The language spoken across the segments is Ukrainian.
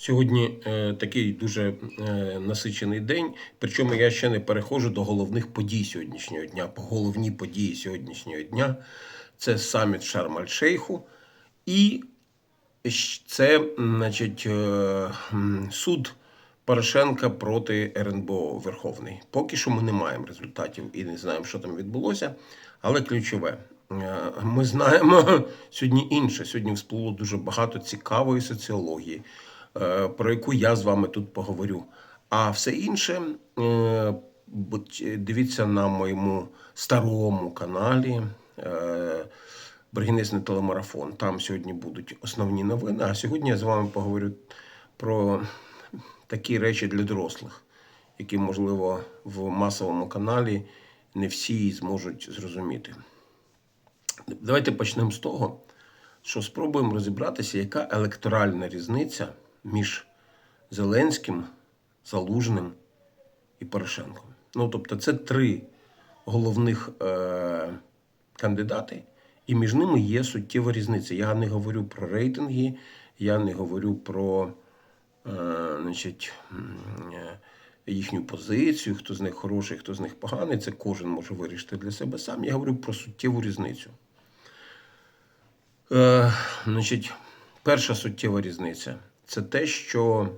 Сьогодні е, такий дуже е, насичений день. Причому я ще не переходжу до головних подій сьогоднішнього дня. Головні події сьогоднішнього дня це саміт Шарм-Аль-Шейху і це, значить, е, суд Порошенка проти РНБО Верховний. Поки що ми не маємо результатів і не знаємо, що там відбулося. Але ключове, е, ми знаємо сьогодні інше. Сьогодні всплуло дуже багато цікавої соціології, про яку я з вами тут поговорю. А все інше, е, дивіться на моєму старому каналі. е, Бергінесний телемарафон. Там сьогодні будуть основні новини. А сьогодні я з вами поговорю про такі речі для дорослих, які, можливо, в масовому каналі не всі зможуть зрозуміти. Давайте почнемо з того, що спробуємо розібратися, яка електоральна різниця між Зеленським, Залужним і Порошенком. Ну, тобто, це три головних е- кандидати, і між ними є суттєва різниця. Я не говорю про рейтинги, я не говорю про е, значить, е, їхню позицію, хто з них хороший, хто з них поганий. Це кожен може вирішити для себе сам. Я говорю про суттєву різницю. Е, значить, перша суттєва різниця це те, що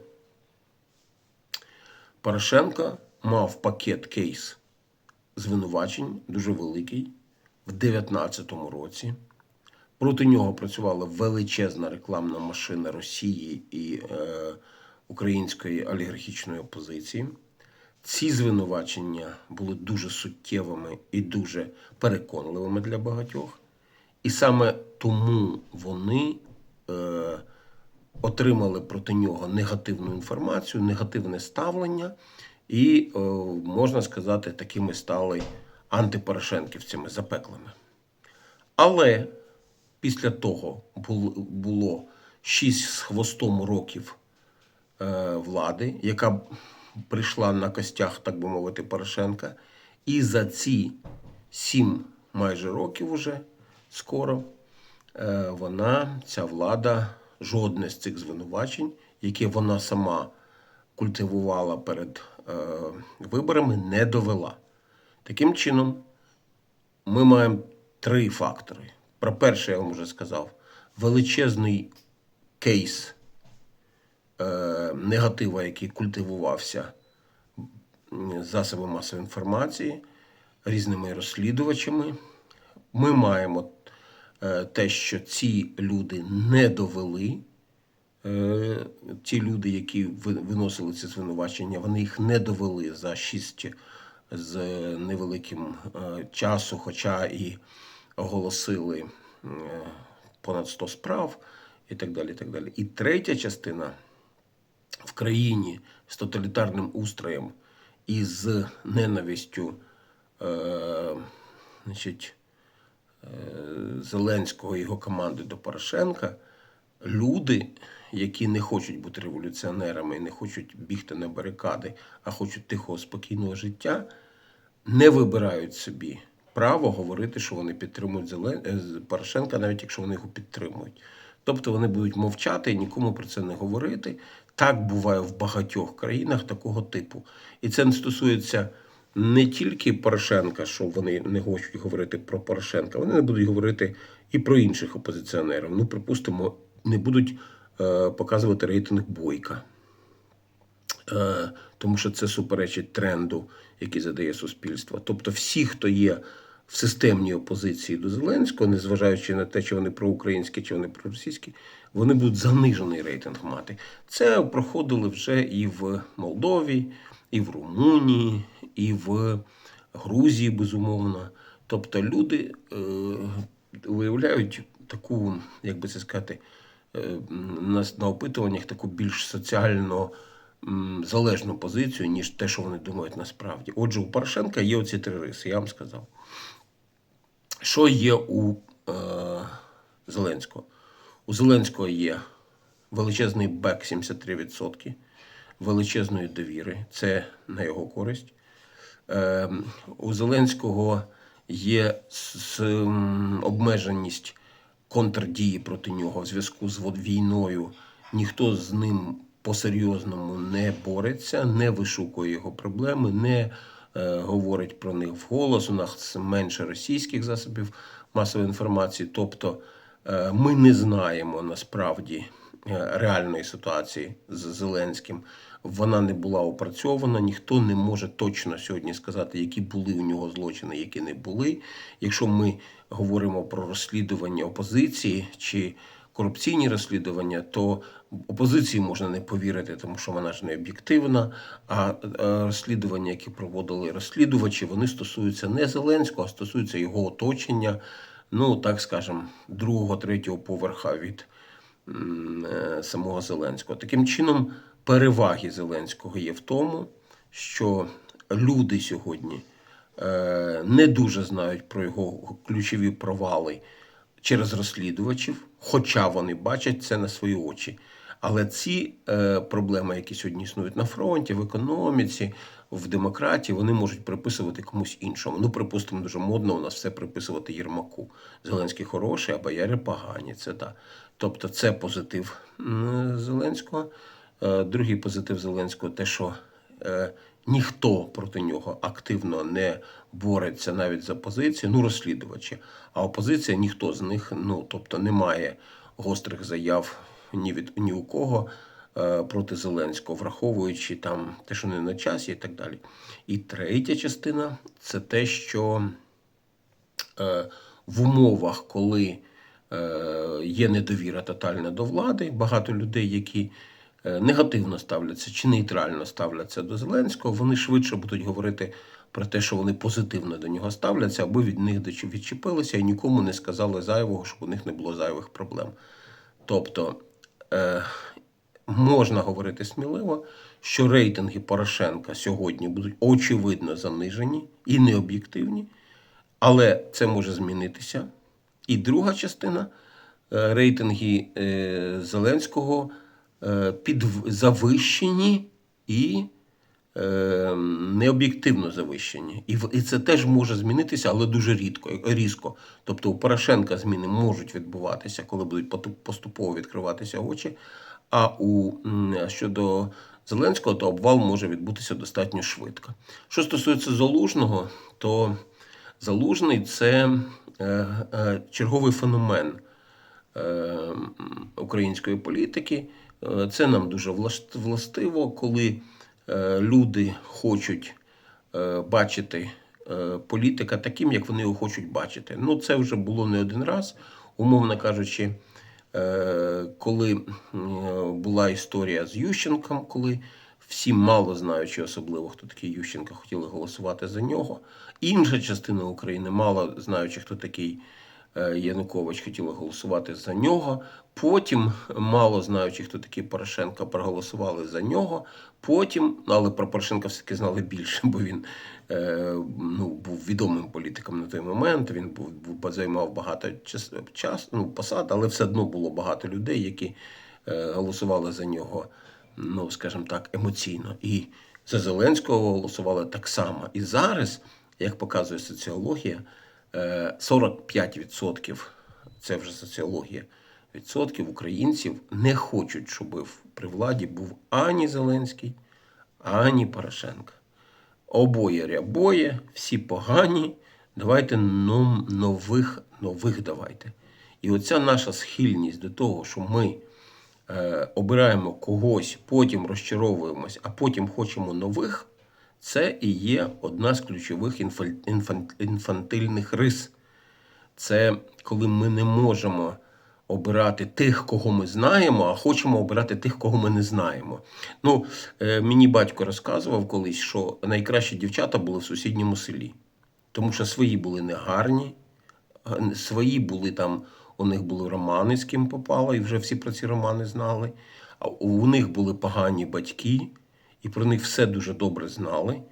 Порошенко мав пакет кейс звинувачень дуже великий в 2019 році. Проти нього працювала величезна рекламна машина Росії і е, української олігархічної опозиції. Ці звинувачення були дуже суттєвими і дуже переконливими для багатьох. І саме тому вони е, отримали проти нього негативну інформацію, негативне ставлення, і, е, можна сказати, такими стали антипорошенківцями запеклими. Але після того було 6 з хвостом років е, влади, яка прийшла на костях, так би мовити, Порошенка. І за ці 7 майже років уже скоро е, вона, ця влада, жодне з цих звинувачень, які вона сама культивувала перед е, виборами, не довела. Таким чином, ми маємо три фактори. Про перше, я вам вже сказав, величезний кейс е, негатива, який культивувався засобами масової інформації, різними розслідувачами. Ми маємо те, що ці люди не довели. Е, Ті люди, які виносили ці звинувачення, вони їх не довели за 6 з невеликим е, часу, хоча і оголосили е, понад 100 справ і так далі. І, так далі. і третя частина в країні з тоталітарним устроєм і з ненавистю е, значить, е, Зеленського і його команди до Порошенка, люди, які не хочуть бути революціонерами і не хочуть бігти на барикади, а хочуть тихого, спокійного життя, не вибирають собі право говорити, що вони підтримують Зелен... е, Порошенка, навіть якщо вони його підтримують. Тобто вони будуть мовчати і нікому про це не говорити. Так буває в багатьох країнах такого типу. І це не стосується не тільки Порошенка, що вони не хочуть говорити про Порошенка, вони не будуть говорити і про інших опозиціонерів. Ну, припустимо, не будуть е, показувати рейтинг Бойка. Е, тому що це суперечить тренду, який задає суспільство. Тобто, всі, хто є в системній опозиції до Зеленського, незважаючи на те, чи вони проукраїнські, чи вони проросійські, вони будуть занижений рейтинг мати. Це проходили вже і в Молдові, і в Румунії, і в Грузії, безумовно. Тобто люди е, виявляють таку, як би це сказати, е, на, опитуваннях таку більш соціально м, залежну позицію, ніж те, що вони думають насправді. Отже, у Порошенка є оці три риси, я вам сказав. Що є у е, Зеленського? У Зеленського є величезний бек 73%, величезної довіри. Це на його користь. Е, у Зеленського є обмеженість контрдії проти нього в зв'язку з війною. Ніхто з ним по-серйозному не бореться, не вишукує його проблеми, не е, говорить про них вголос. У нас менше російських засобів масової інформації. Тобто е, ми не знаємо насправді реальної ситуації з Зеленським. Вона не була опрацьована, ніхто не може точно сьогодні сказати, які були у нього злочини, які не були. Якщо ми говоримо про розслідування опозиції чи корупційні розслідування, то опозиції можна не повірити, тому що вона ж не об'єктивна. А е, розслідування, які проводили розслідувачі, вони стосуються не Зеленського, а стосуються його оточення. Ну так скажемо, другого, третього поверха від е, самого Зеленського. Таким чином, переваги Зеленського є в тому, що люди сьогодні е, не дуже знають про його ключові провали через розслідувачів, хоча вони бачать це на свої очі. Але ці е, проблеми, які сьогодні існують на фронті, в економіці, в демократії, вони можуть приписувати комусь іншому. Ну, припустимо, дуже модно у нас все приписувати Єрмаку. Зеленський хороший, а бояри погані. Це так. Тобто, це позитив Зеленського. Е, Другий позитив Зеленського те, що е, ніхто проти нього активно не бореться навіть за позицію, ну розслідувачі. А опозиція ніхто з них, ну тобто немає гострих заяв ні від ні у кого е, проти Зеленського, враховуючи там те, що не на часі, і так далі. І третя частина це те, що е, в умовах, коли е, є недовіра тотальна до влади, багато людей, які негативно ставляться чи нейтрально ставляться до Зеленського, вони швидше будуть говорити про те, що вони позитивно до нього ставляться, аби від них відчепилися і нікому не сказали зайвого, щоб у них не було зайвих проблем. Тобто можна говорити сміливо, що рейтинги Порошенка сьогодні будуть очевидно занижені і необ'єктивні, але це може змінитися. І друга частина е, рейтинги е, Зеленського е, під завищені і е, необ'єктивно завищені. І, це теж може змінитися, але дуже рідко, різко. Тобто у Порошенка зміни можуть відбуватися, коли будуть поступово відкриватися очі. А у щодо Зеленського, то обвал може відбутися достатньо швидко. Що стосується Залужного, то Залужний це е, е, черговий феномен е, української політики. Е, Це нам дуже властиво, коли е, люди хочуть е, бачити е, політика таким, як вони його хочуть бачити. Ну, це вже було не один раз, умовно кажучи, е, коли е, була історія з Ющенком, коли всі мало знаючи, особливо хто такий Ющенко, хотіли голосувати за нього. Інша частина України, мало знаючи, хто такий е, Янукович, хотіла голосувати за нього. Потім, мало знаючи, хто такий Порошенко, проголосували за нього. Потім, але про Порошенка все-таки знали більше, бо він е, ну, був відомим політиком на той момент. Він був, був займав багато час, час ну, посад, але все одно було багато людей, які е, голосували за нього, ну скажімо так, емоційно. І за Зеленського голосували так само. І зараз, як показує соціологія, е, 45% це вже соціологія. Відсотків українців не хочуть, щоб при владі був ані Зеленський, ані Порошенко. Обоє рябоє, всі погані. Давайте нам нових, нових давайте. І оця наша схильність до того, що ми е, обираємо когось, потім розчаровуємось, а потім хочемо нових, це і є одна з ключових інфантильних рис. Це коли ми не можемо обирати тих, кого ми знаємо, а хочемо обирати тих, кого ми не знаємо. Ну, е, мені батько розказував колись, що найкращі дівчата були в сусідньому селі, тому що свої були негарні, свої були там, у них були романи, з ким попало, і вже всі про ці романи знали. А у них були погані батьки, і про них все дуже добре знали.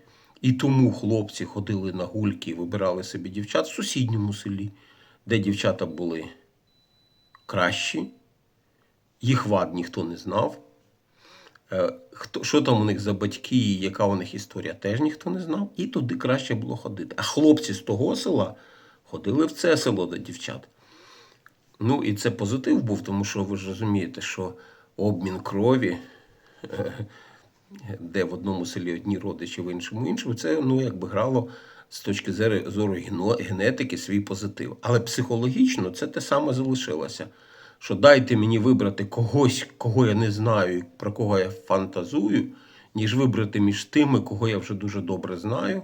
І тому хлопці ходили на гульки і вибирали собі дівчат в сусідньому селі, де дівчата були кращі, їх вад ніхто не знав. Е, Хто, що там у них за батьки, і яка у них історія, теж ніхто не знав. І туди краще було ходити. А хлопці з того села ходили в це село до дівчат. Ну і це позитив був, тому що ви ж розумієте, що обмін крові е, де в одному селі одні родичі, в іншому іншому, це ну, якби грало з точки зору генетики свій позитив. Але психологічно це те саме залишилося. Що дайте мені вибрати когось, кого я не знаю, про кого я фантазую, ніж вибрати між тими, кого я вже дуже добре знаю,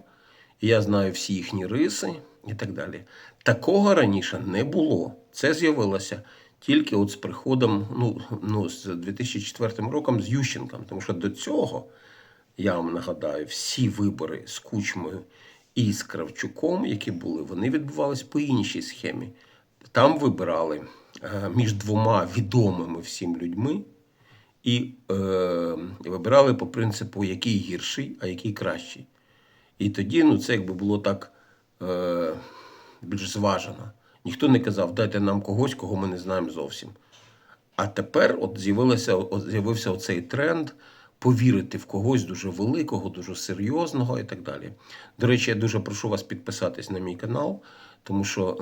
і я знаю всі їхні риси і так далі. Такого раніше не було. Це з'явилося тільки от з приходом, ну, ну з 2004 роком з Ющенком. Тому що до цього, я вам нагадаю, всі вибори з Кучмою і з Кравчуком, які були, вони відбувались по іншій схемі. Там вибирали е, між двома відомими всім людьми і е, вибирали по принципу, який гірший, а який кращий. І тоді ну, це якби було так е, більш зважено. Ніхто не казав, дайте нам когось, кого ми не знаємо зовсім. А тепер от з'явилося, от з'явився оцей тренд повірити в когось дуже великого, дуже серйозного і так далі. До речі, я дуже прошу вас підписатись на мій канал, тому що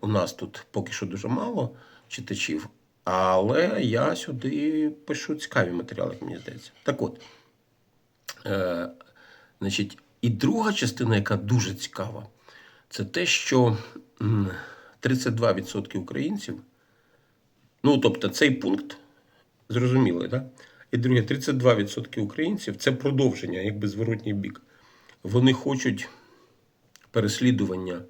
у нас тут поки що дуже мало читачів, але я сюди пишу цікаві матеріали, як мені здається. Так от, е, значить, і друга частина, яка дуже цікава, це те, що 32% українців. Ну, тобто, цей пункт зрозумілий, так? І друге, 32% українців це продовження, якби зворотній бік. Вони хочуть переслідування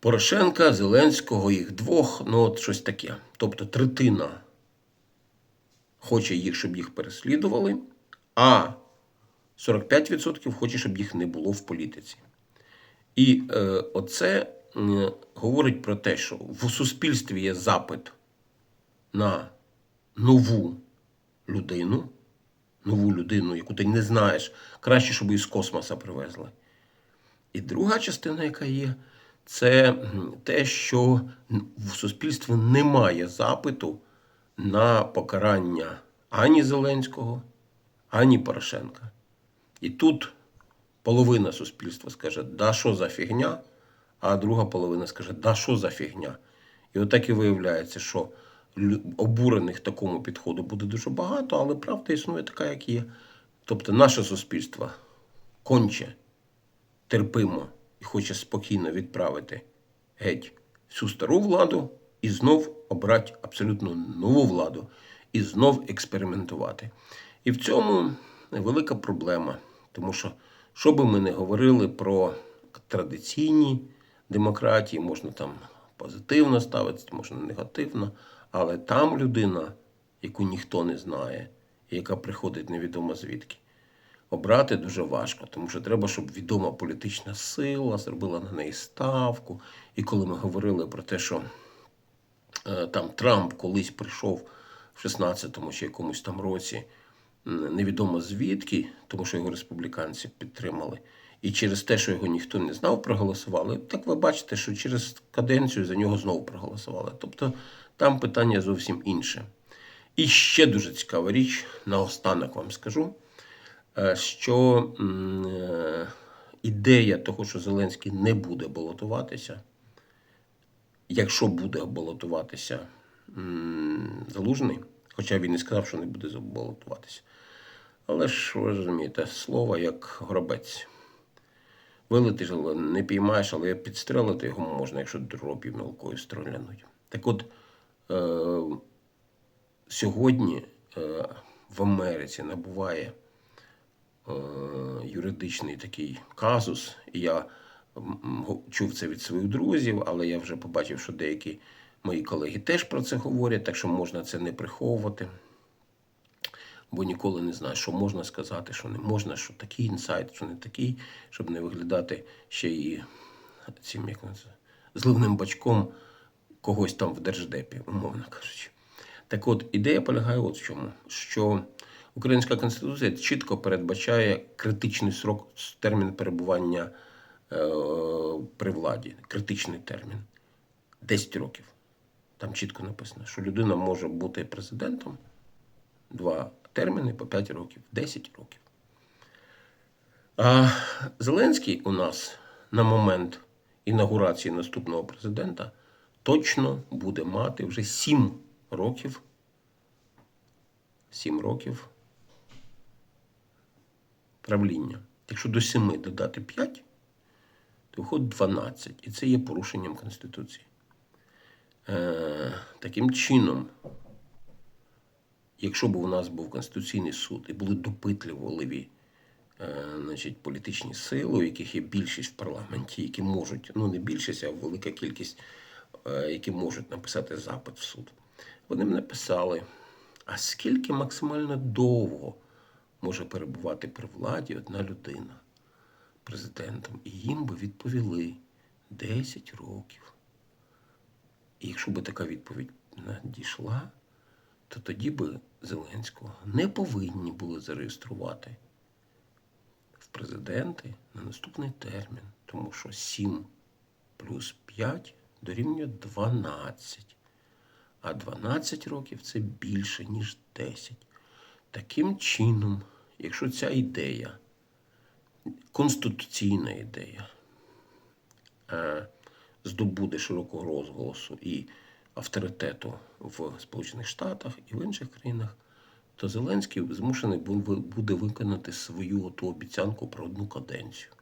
Порошенка, Зеленського, їх двох, ну от щось таке. Тобто третина хоче їх, щоб їх переслідували, а 45% хоче, щоб їх не було в політиці. І е, оце говорить про те, що в суспільстві є запит на нову людину, нову людину, яку ти не знаєш, краще, щоб її з космоса привезли. І друга частина, яка є, це те, що в суспільстві немає запиту на покарання ані Зеленського, ані Порошенка. І тут половина суспільства скаже, да що за фігня, а друга половина скаже, да що за фігня. І отак і виявляється, що обурених такому підходу буде дуже багато, але правда існує така, як є. Тобто наше суспільство конче, терпимо і хоче спокійно відправити геть всю стару владу і знов обрати абсолютно нову владу і знов експериментувати. І в цьому велика проблема, тому що, що би ми не говорили про традиційні демократії, можна там позитивно ставитися, можна негативно, але там людина, яку ніхто не знає, і яка приходить невідомо звідки, обрати дуже важко, тому що треба, щоб відома політична сила зробила на неї ставку. І коли ми говорили про те, що е, там Трамп колись прийшов в 16-му чи якомусь там році, невідомо звідки, тому що його республіканці підтримали. І через те, що його ніхто не знав, проголосували. Так ви бачите, що через каденцію за нього знову проголосували. Тобто там питання зовсім інше. І ще дуже цікава річ, наостанок вам скажу, е, що е, ідея того, що Зеленський не буде балотуватися, якщо буде балотуватися Залужний, хоча він і сказав, що не буде балотуватися. Але ж ви розумієте, слово як гробець. Вилетиш, не піймаєш, але підстрелити його можна, якщо дробів мілкою стрілянуть. Так от, е, сьогодні е, в Америці набуває е, юридичний такий казус. І я чув це від своїх друзів, але я вже побачив, що деякі мої колеги теж про це говорять, так що можна це не приховувати. Бо ніколи не знаєш, що можна сказати, що не можна, що такий інсайт, що не такий, щоб не виглядати ще і цим як називається, зливним бачком когось там в держдепі, умовно кажучи. Так от, ідея полягає от в чому, що Українська Конституція чітко передбачає критичний срок, термін перебування е, при владі, критичний термін 10 років. Там чітко написано, що людина може бути президентом два терміни по 5 років, 10 років. А Зеленський у нас на момент інаугурації наступного президента точно буде мати вже 7 років 7 років правління. Якщо до 7 додати 5, то виходить 12. І це є порушенням Конституції. Е, таким чином, якщо б у нас був Конституційний суд і були допитливі е, значить, політичні сили, у яких є більшість в парламенті, які можуть, ну не більшість, а велика кількість, е, які можуть написати запит в суд, вони б написали, а скільки максимально довго може перебувати при владі одна людина президентом? І їм би відповіли 10 років. І якщо би така відповідь надійшла, то тоді би Зеленського не повинні були зареєструвати в президенти на наступний термін, тому що 7 плюс 5 дорівнює 12. А 12 років це більше, ніж 10. Таким чином, якщо ця ідея, конституційна ідея, е, здобуде широкого розголосу і авторитету в Сполучених Штатах і в інших країнах, то Зеленський змушений бу- буде виконати свою ту обіцянку про одну каденцію.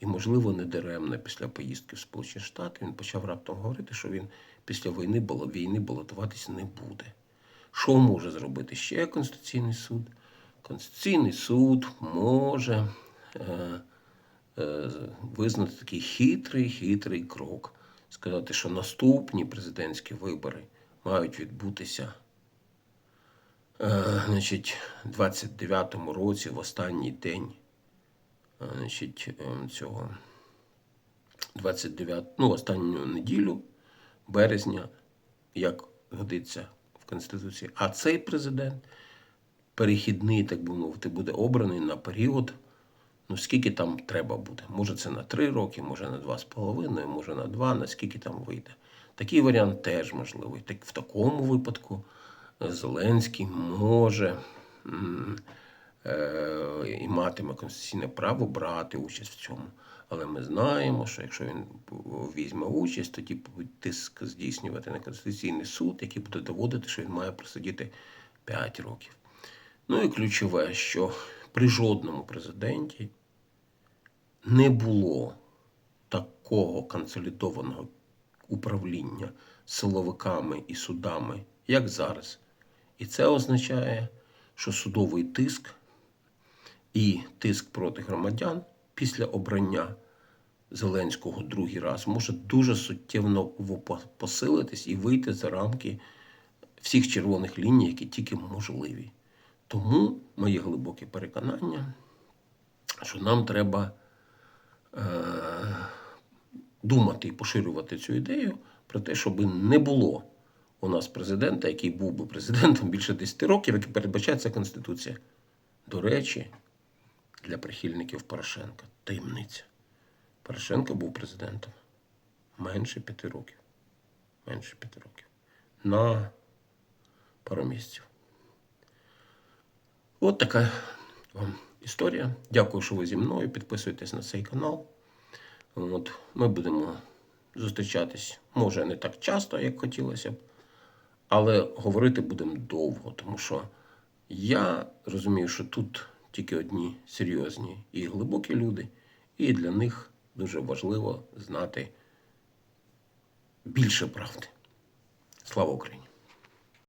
І, можливо, не даремно після поїздки в Сполучені Штати він почав раптом говорити, що він після війни, війни балотуватися не буде. Що може зробити ще Конституційний суд? Конституційний суд може е, е, визнати такий хитрий, хитрий крок. Сказати, що наступні президентські вибори мають відбутися е, значить, 29-му році, в останній день е, значить, е, цього 29, ну, останню неділю березня, як годиться в Конституції. А цей президент перехідний, так би мовити, буде обраний на період. Ну, скільки там треба буде? Може, це на три роки, може на два з половиною, може на два, наскільки там вийде. Такий варіант теж можливий. Так в такому випадку е, Зеленський може е, і матиме конституційне право брати участь в цьому. Але ми знаємо, що якщо він візьме участь, тоді тиск здійснювати на Конституційний суд, який буде доводити, що він має просидіти 5 років. Ну і ключове, що при жодному президенті не було такого консолідованого управління силовиками і судами, як зараз. І це означає, що судовий тиск і тиск проти громадян після обрання Зеленського другий раз може дуже суттєво посилитись і вийти за рамки всіх червоних ліній, які тільки можливі. Тому моє глибоке переконання, що нам треба думати і поширювати цю ідею про те, щоб не було у нас президента, який був би президентом більше 10 років, який передбачається Конституція. До речі, для прихильників Порошенка таємниця. Порошенко був президентом менше п'яти років. Менше п'яти років. На пару місяців. От така вам історія. Дякую, що ви зі мною. Підписуйтесь на цей канал. От, ми будемо зустрічатись, може, не так часто, як хотілося б, але говорити будемо довго, тому що я розумію, що тут тільки одні серйозні і глибокі люди, і для них дуже важливо знати більше правди. Слава Україні!